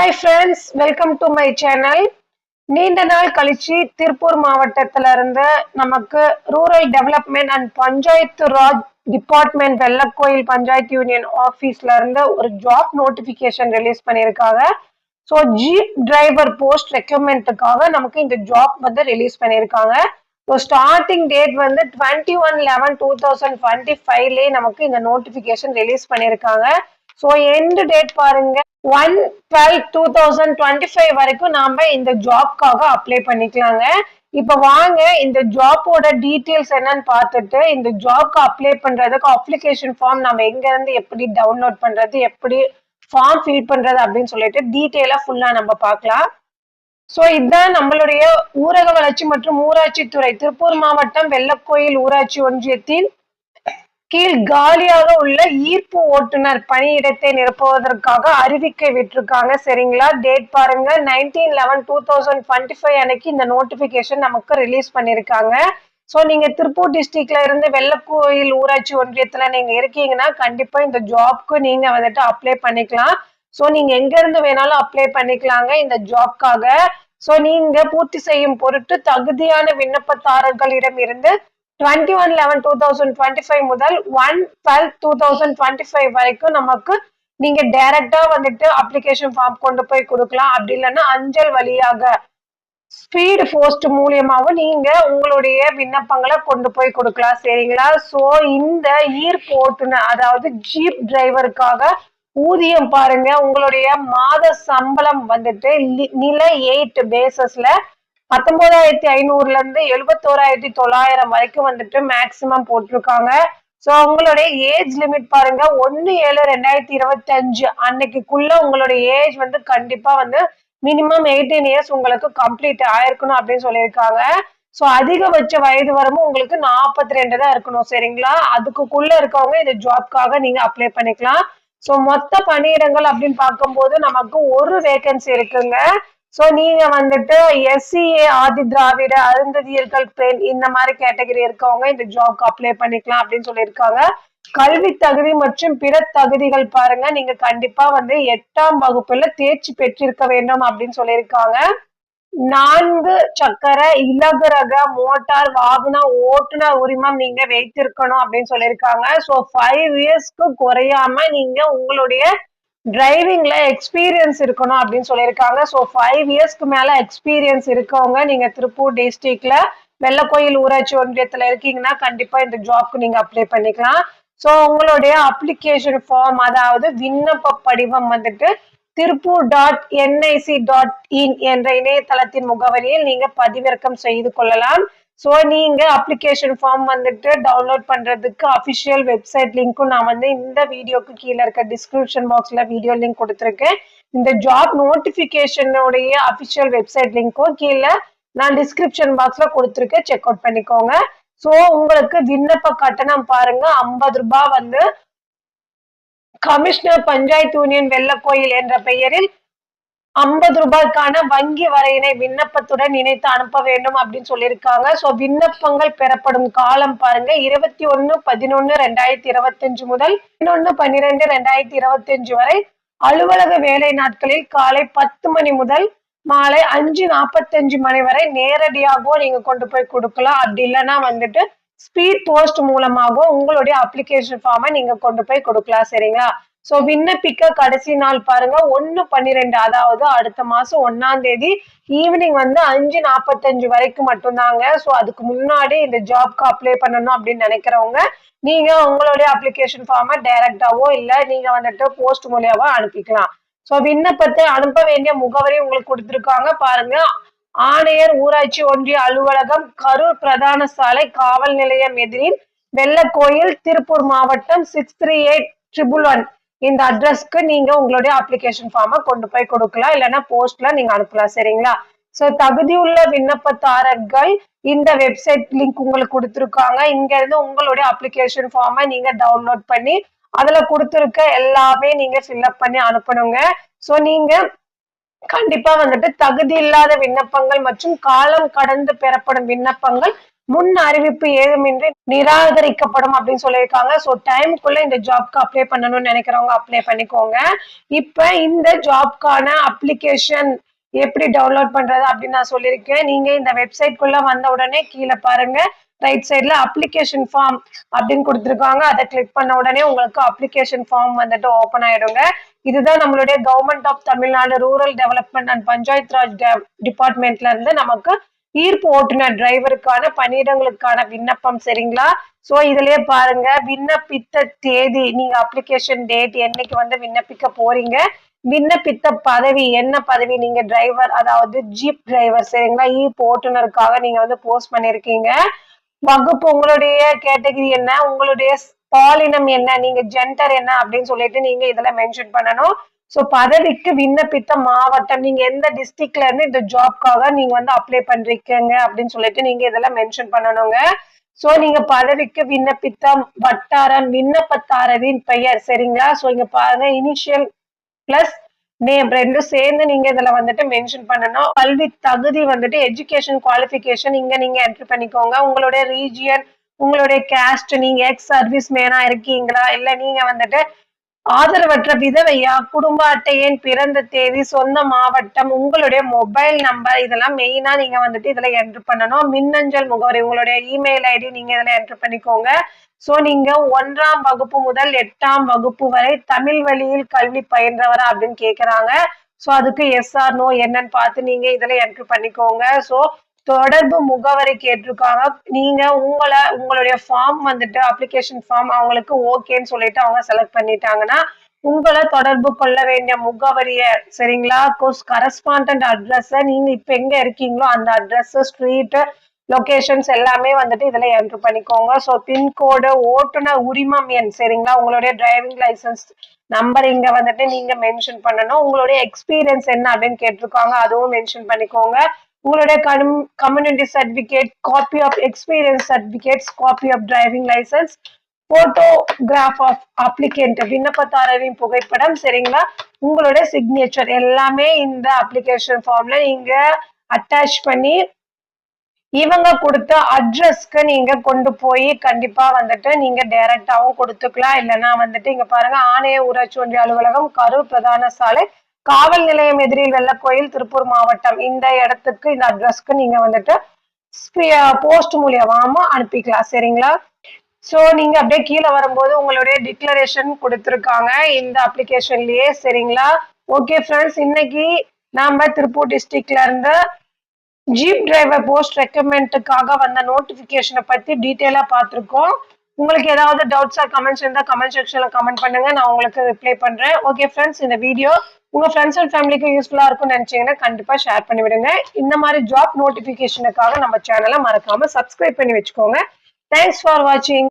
Hi friends welcome to my channel நீண்ட நாள் கழிச்சு திருப்பூர் மாவட்டத்தில் இருந்து நமக்கு rural development and panchayat Raj department Vellakoil panchayat union ஆஃபீஸ்ல இருந்து ஒரு ஜாப் நோட்டிபிகேஷன் ரிலீஸ் பண்ணியிருக்காங்க. ஸோ ஜீப் டிரைவர் போஸ்ட் ரெக்யூப்மெண்ட்டுக்காக நமக்கு இந்த ஜாப் வந்து ரிலீஸ் பண்ணியிருக்காங்க. ஸோ ஸ்டார்டிங் டேட் வந்து twenty one eleven two thousand twenty ஃபைவ்லேயே நமக்கு இந்த நோட்டிஃபிகேஷன் ரிலீஸ் பண்ணியிருக்காங்க. ஸோ எண்ட் டேட் பாருங்க. One twelve two thousand twenty five வரைக்கும் நாம இந்த ஜாப்க்காக அப்ளை பண்ணிக்கலாங்க. இப்போ வாங்க இந்த ஜாப்போட டீட்டெயில்ஸ் என்னன்னு பார்த்துட்டு இந்த ஜாப்க்கு அப்ளை பண்றதுக்கு அப்ளிகேஷன் ஃபார்ம் நம்ம எங்க இருந்து எப்படி டவுன்லோட் பண்றது எப்படி ஃபார்ம் ஃபில் பண்றது அப்படின்னு சொல்லிட்டு டீட்டெயிலா ஃபுல்லா நம்ம பார்க்கலாம். ஸோ இதுதான் நம்மளுடைய ஊரக வளர்ச்சி மற்றும் ஊராட்சி துறை திருப்பூர் மாவட்டம் வெள்ளக்கோயில் ஊராட்சி ஒன்றியத்தின் கீழ் காலியாக உள்ள ஈர்ப்பு ஓட்டுநர் பணியிடத்தை நிரப்புவதற்காக அறிவிக்கை விட்டுருக்காங்க. சரிங்களா? டேட் பாருங்க. Nineteen eleven two thousand twenty five அன்னைக்கு இந்த நோட்டிபிகேஷன் நமக்கு ரிலீஸ் பண்ணியிருக்காங்க ஸோ நீங்க திருப்பூர் டிஸ்ட்ரிக்ட்ல இருந்து வெள்ளக்கோயில் ஊராட்சி ஒன்றியத்துல நீங்க இருக்கீங்கன்னா கண்டிப்பா இந்த ஜாப்க்கு நீங்க வந்துட்டு அப்ளை பண்ணிக்கலாம். ஸோ நீங்க எங்க இருந்து வேணாலும் அப்ளை பண்ணிக்கலாங்க இந்த ஜாப்க்காக ஸோ நீங்க பூர்த்தி செய்யும் பொருட்டு தகுதியான விண்ணப்பதாரர்களிடம் இருந்து twenty one eleven two thousand twenty five முதல் one twelve two thousand twenty five வரைக்கும் நமக்கு நீங்க டைரக்டா வந்துட்டு அப்ளிகேஷன் ஃபார்ம் கொண்டு போய் கொடுக்கலாம். அப்படி இல்லைன்னா அஞ்சல் வழியாக ஸ்பீடு போஸ்ட் மூலியமாகவும் நீங்க உங்களுடைய விண்ணப்பங்களை கொண்டு போய் கொடுக்கலாம். சரிங்களா? ஸோ இந்த ஈர்ப்பு ஓட்டுநர் அதாவது ஜீப் டிரைவருக்காக ஊதியம் பாருங்க. உங்களுடைய மாத சம்பளம் வந்துட்டு லி- நில எயிட் பேசஸ்ல பத்தொன்பதாயிரத்தி ஐநூறுல இருந்து எழுபத்தோராயிரத்தி தொள்ளாயிரம் வரைக்கும் வந்துட்டு மேக்சிமம் போட்டிருக்காங்க. ஸோ உங்களுடைய ஏஜ் லிமிட் பாருங்க. ஒன்னு ஏழு ரெண்டாயிரத்தி இருபத்தி அஞ்சு அன்னைக்குள்ள உங்களுடைய ஏஜ் வந்து கண்டிப்பா வந்து மினிமம் எயிட்டீன் இயர்ஸ் உங்களுக்கு கம்ப்ளீட் ஆயிருக்கணும் அப்படின்னு சொல்லியிருக்காங்க. ஸோ அதிகபட்ச வயது வரமும் உங்களுக்கு நாற்பத்தி ரெண்டு தான் இருக்கணும். சரிங்களா? அதுக்குள்ள இருக்கவங்க இந்த ஜாப்க்காக நீங்க அப்ளை பண்ணிக்கலாம். ஸோ மொத்த பணியிடங்கள் அப்படின்னு பார்க்கும்போது நமக்கு ஒரு வேகன்சி இருக்குங்க. ஸோ நீங்க வந்துட்டு எஸ்சிஏ ஆதி திராவிட அருந்ததியர்கள் பெண் இந்த மாதிரி கேட்டகரி இருக்கவங்க இந்த ஜாப்க்கு அப்ளை பண்ணிக்கலாம் அப்படின்னு சொல்லியிருக்காங்க. கல்வி தகுதி மற்றும் பிற தகுதிகள் பாருங்க. நீங்க கண்டிப்பா வந்து எட்டாம் வகுப்புல தேர்ச்சி பெற்றிருக்க வேண்டும் அப்படின்னு சொல்லியிருக்காங்க. நான்கு சக்கர இலகுரக மோட்டார் வாகன ஓட்டுநர் உரிமம் நீங்க வைத்திருக்கணும் அப்படின்னு சொல்லியிருக்காங்க. ஸோ ஃபைவ் இயர்ஸ்க்கு குறையாம நீங்க உங்களுடைய டிரைவிங்ல எக்ஸ்பீரியன்ஸ் இருக்கணும் அப்படின்னு சொல்லியிருக்காங்க. ஸோ ஃபைவ் இயர்ஸ்க்கு மேல எக்ஸ்பீரியன்ஸ் இருக்கவங்க நீங்க திருப்பூர் டிஸ்ட்ரிக்ட்ல வெள்ளக்கோயில் ஊராட்சி ஒன்றியத்துல இருக்கீங்கன்னா கண்டிப்பா இந்த ஜாப்க்கு நீங்க அப்ளை பண்ணிக்கலாம். ஸோ உங்களுடைய அப்ளிகேஷன் ஃபார்ம் அதாவது விண்ணப்ப படிவம் வந்துட்டு Tiruppur dot NIC dot in என்ற இணையதளத்தின் முகவரியில் நீங்க பதிவிறக்கம் செய்து கொள்ளலாம். ஸோ நீங்க அப்ளிகேஷன் ஃபார்ம் வந்துட்டு டவுன்லோட் பண்றதுக்கு அஃபிஷியல் வெப்சைட் லிங்க்கும் நான் வந்து இந்த வீடியோக்கு கீழே இருக்க டிஸ்கிரிப்ஷன் பாக்ஸ்ல வீடியோ லிங்க் கொடுத்துருக்கேன். இந்த ஜாப் நோட்டிபிகேஷனுடைய அஃபிஷியல் வெப்சைட் லிங்க்கும் கீழே நான் டிஸ்கிரிப்ஷன் பாக்ஸ்ல கொடுத்துருக்கேன். செக் அவுட் பண்ணிக்கோங்க. ஸோ உங்களுக்கு விண்ணப்ப கட்டணம் பாருங்க. ஐம்பது ரூபாய் வந்து கமிஷனர் பஞ்சாயத்து யூனியன் வெள்ளக்கோயில் என்ற பெயரில் ஐம்பது ரூபாய்க்கான வங்கி வரையினை விண்ணப்பத்துடன் இணைத்து அனுப்ப வேண்டும் அப்படின்னு சொல்லியிருக்காங்க. ஸோ விண்ணப்பங்கள் பெறப்படும் காலம் பாருங்க. இருபத்தி ஒன்னு பதினொன்னு ரெண்டாயிரத்தி இருபத்தஞ்சு முதல் பதினொன்னு பன்னிரெண்டு ரெண்டாயிரத்தி இருபத்தஞ்சு வரை அலுவலக வேலை நாட்களில் காலை பத்து மணி முதல் மாலை அஞ்சு நாற்பத்தஞ்சு மணி வரை நேரடியாகவும் நீங்க கொண்டு போய் கொடுக்கலாம். அப்படி இல்லைன்னா வந்துட்டு ஸ்பீட் போஸ்ட் மூலமாகவும் உங்களுடைய அப்ளிகேஷன் ஃபார்மை நீங்க கொண்டு போய் கொடுக்கலாம். சரிங்களா? சோ விண்ணப்பிக்க கடைசி நாள் பாருங்க. ஒன்னு பன்னிரெண்டு அதாவது அடுத்த மாசம் ஒன்னாம் தேதி ஈவினிங் வந்து அஞ்சு நாற்பத்தஞ்சு வரைக்கும் மட்டும்தாங்க. சோ அதுக்கு முன்னாடி இந்த ஜாப்க்கு அப்ளை பண்ணணும் அப்படின்னு நினைக்கிறவங்க நீங்க உங்களுடைய அப்ளிகேஷன் ஃபார்மை டைரக்டாவோ இல்ல நீங்க வந்துட்டு போஸ்ட் மூலியாவோ அனுப்பிக்கலாம். சோ விண்ணப்பத்தை அனுப்ப வேண்டிய முகவரி உங்களுக்கு கொடுத்துருக்காங்க. பாருங்க. ஆணையர் ஊராட்சி ஒன்றிய அலுவலகம் கரூர் பிரதான சாலை காவல் நிலையம் எதிரில் வெள்ளக்கோயில் திருப்பூர் மாவட்டம் six three eight triple one இந்த அட்ரஸ்க்கு நீங்க உங்களுடைய அப்ளிகேஷன் ஃபார்மை கொண்டு போய் கொடுக்கலாம். இல்லைன்னா போஸ்ட்ல நீங்க அனுப்பலாம். சரிங்களா? சோ தகுதியுள்ள விண்ணப்பதாரர்கள் இந்த வெப்சைட் லிங்க் உங்களுக்கு கொடுத்துருக்காங்க. இங்க இருந்து உங்களுடைய அப்ளிகேஷன் ஃபார்மை நீங்க டவுன்லோட் பண்ணி அதுல கொடுத்துருக்க எல்லாமே நீங்க ஃபில்அப் பண்ணி அனுப்பணுங்க. சோ நீங்க கண்டிப்பா வந்துட்டு தகுதி இல்லாத விண்ணப்பங்கள் மற்றும் காலம் கடந்து பெறப்படும் விண்ணப்பங்கள் முன் அறிவிப்பு ஏதுமின்றி நிராகரிக்கப்படும் அப்படின்னு சொல்லியிருக்காங்க. ஸோ டைமுக்குள்ள இந்த ஜாப்க்கு அப்ளை பண்ணணும்னு நினைக்கிறவங்க அப்ளை பண்ணிக்கோங்க. இப்ப இந்த ஜாப்க்கான அப்ளிகேஷன் எப்படி டவுன்லோட் பண்றது அப்படின்னு நான் சொல்லியிருக்கேன். நீங்க இந்த வெப்சைட்குள்ள வந்த உடனே கீழே பாருங்க. ரைட் சைட்ல அப்ளிகேஷன் ஃபார்ம் அப்படின்னு கொடுத்துருக்காங்க. அதை கிளிக் பண்ண உடனே உங்களுக்கு அப்ளிகேஷன் ஃபார்ம் வந்துட்டு ஓப்பன் ஆயிடுங்க. இதுதான் நம்மளுடைய government of Tamil Nadu rural development and panchayat Raj டிபார்ட்மெண்ட்ல இருந்து நமக்கு ஈர்ப்பு ஓட்டுநர் டிரைவருக்கான பணியிடங்களுக்கான விண்ணப்பம் சரிங்களா? சோ இதுலயே பாருங்க விண்ணப்பித்த தேதி நீங்க அப்ளிகேஷன் டேட் என்னைக்கு வந்து விண்ணப்பிக்க போறீங்க விண்ணப்பித்த பதவி என்ன பதவி நீங்க டிரைவர் அதாவது ஜீப் டிரைவர் சரிங்களா? ஈர்ப்பு ஓட்டுநருக்காக நீங்க வந்து போஸ்ட் பண்ணிருக்கீங்க. வகுப்பு உங்களுடைய கேட்டகரி என்ன? உங்களுடைய பாலினம் என்ன? நீங்க ஜெண்டர் என்ன? அப்படின்னு சொல்லிட்டு நீங்க இதுல மென்ஷன் பண்ணணும். ஸோ பதவிக்கு விண்ணப்பித்த மாவட்டம் நீங்க எந்த டிஸ்ட்ரிக்ட்ல இருந்து இந்த ஜாப்க்காக நீங்க வந்து அப்ளை பண்றீங்க அப்படின்னு சொல்லிட்டு நீங்க இதெல்லாம் மென்ஷன் பண்ணணுங்க. ஸோ நீங்க பதவிக்கு விண்ணப்பித்த வட்டாரம் விண்ணப்பத்தாரரின் பெயர் சரிங்களா? ஸோ இங்க பாருங்க இனிஷியல் பிளஸ் நேம் ரெண்டும் சேர்ந்து நீங்க இதுல வந்துட்டு மென்ஷன் பண்ணணும். கல்வி தகுதி வந்துட்டு எஜுகேஷன் குவாலிஃபிகேஷன் இங்க நீங்க என்ட்ரி பண்ணிக்கோங்க. உங்களுடைய ரீஜியன் உங்களுடைய கேஸ்ட் நீங்க எக்ஸ் சர்வீஸ் மேனா இருக்கீங்களா? இல்ல நீங்க வந்துட்டு ஆதரவற்ற விதவையா? குடும்ப அட்டையின் பிறந்த தேதி சொந்த மாவட்டம் உங்களுடைய மொபைல் நம்பர் இதெல்லாம் மெயினா நீங்க வந்துட்டு இதுல என்ட்ரு பண்ணணும். மின்னஞ்சல் முகவரி உங்களுடைய இமெயில் ஐடி நீங்க இதுல என்ட்ரு பண்ணிக்கோங்க. சோ நீங்க ஒன்றாம் வகுப்பு முதல் எட்டாம் வகுப்பு வரை தமிழ் வழியில் கல்வி பயின்றவரா அப்படின்னு கேக்குறாங்க. சோ அதுக்கு எஸ் ஆர் நோ என்னன்னு பார்த்து நீங்க இதுல என்ட்ரு பண்ணிக்கோங்க. சோ தொடர்பு முகவரி கேட்டிருக்காங்க நீங்க உங்களை உங்களுடைய ஃபார்ம் வந்துட்டு அப்ளிகேஷன் ஃபார்ம் அவங்களுக்கு ஓகேன்னு சொல்லிட்டு அவங்க செலக்ட் பண்ணிட்டாங்கன்னா உங்களை தொடர்பு கொள்ள வேண்டிய முகவரிய சரிங்களா? கோர்ஸ் கரஸ்பாண்டன்ட் அட்ரஸ் நீங்க இப்ப எங்க இருக்கீங்களோ அந்த அட்ரஸ் ஸ்ட்ரீட் லொகேஷன்ஸ் எல்லாமே வந்துட்டு இதுல என்ட்ரு பண்ணிக்கோங்க. ஸோ பின்கோடு ஓட்டுநர் உரிமம் எண் சரிங்களா? உங்களுடைய டிரைவிங் லைசன்ஸ் நம்பர் இங்க வந்துட்டு நீங்க மென்ஷன் பண்ணணும். உங்களுடைய எக்ஸ்பீரியன்ஸ் என்ன அப்படின்னு கேட்டிருக்காங்க அதுவும் மென்ஷன் பண்ணிக்கோங்க. உங்களுடைய community certificate copy of experience certificates copy of driving licence photograph of applicant விண்ணப்பதாரரின் புகைப்படம் சரிங்களா? உங்களுடைய சிக்னேச்சர் எல்லாமே இந்த அப்ளிகேஷன் ஃபார்ம்ல நீங்க அட்டாச் பண்ணி இவங்க கொடுத்த அட்ரஸ்க்கு நீங்க கொண்டு போய் கண்டிப்பா வந்துட்டு நீங்க டைரக்டாவும் கொடுத்துக்கலாம். இல்லைன்னா வந்துட்டு இங்க பாருங்க ஆணைய ஊராட்சி ஒன்றிய அலுவலகம் கரூர் பிரதான சாலை காவல் நிலையம் எதிரில் வெள்ளக்கோயில் திருப்பூர் மாவட்டம். இந்த இடத்துக்கு இந்த அட்ரஸ்க்கு நீங்க வந்துட்டு போஸ்ட் மூலியமாம அனுப்பிக்கலாம். சரிங்களா? ஸோ நீங்க அப்படியே கீழே வரும்போது உங்களுடைய டிக்ளரேஷன் கொடுத்துருக்காங்க. இந்த அப்ளிகேஷன்லயே சரிங்களா? ஓகே ஃப்ரெண்ட்ஸ் இன்னைக்கு நாம திருப்பூர் டிஸ்ட்ரிக்ட்ல இருந்து ஜீப் டிரைவர் போஸ்ட் ரெக்கமெண்ட்டுக்காக வந்த நோட்டிபிகேஷனை பத்தி டீட்டெயிலா பார்த்துருக்கோம். உங்களுக்கு ஏதாவது டவுட்ஸா கமெண்ட்ஸ் இருந்தா கமெண்ட் செக்ஷன்ல கமெண்ட் பண்ணுங்க. நான் உங்களுக்கு ரிப்ளை பண்றேன். ஓகே ஃப்ரெண்ட்ஸ் இந்த வீடியோ உங்க ஃப்ரெண்ட்ஸ் அண்ட் ஃபேமிலிக்கு யூஸ்ஃபுல்லா இருக்கும்னு நினைச்சீங்கன்னா கண்டிப்பா ஷேர் பண்ணி விடுங்க இந்த மாதிரி ஜாப் நோட்டிபிகேஷனுக்காக நம்ம சேனலை மறக்காம சப்ஸ்கிரைப் பண்ணி வச்சுக்கோங்க. தேங்க்ஸ் ஃபார் வாட்சிங்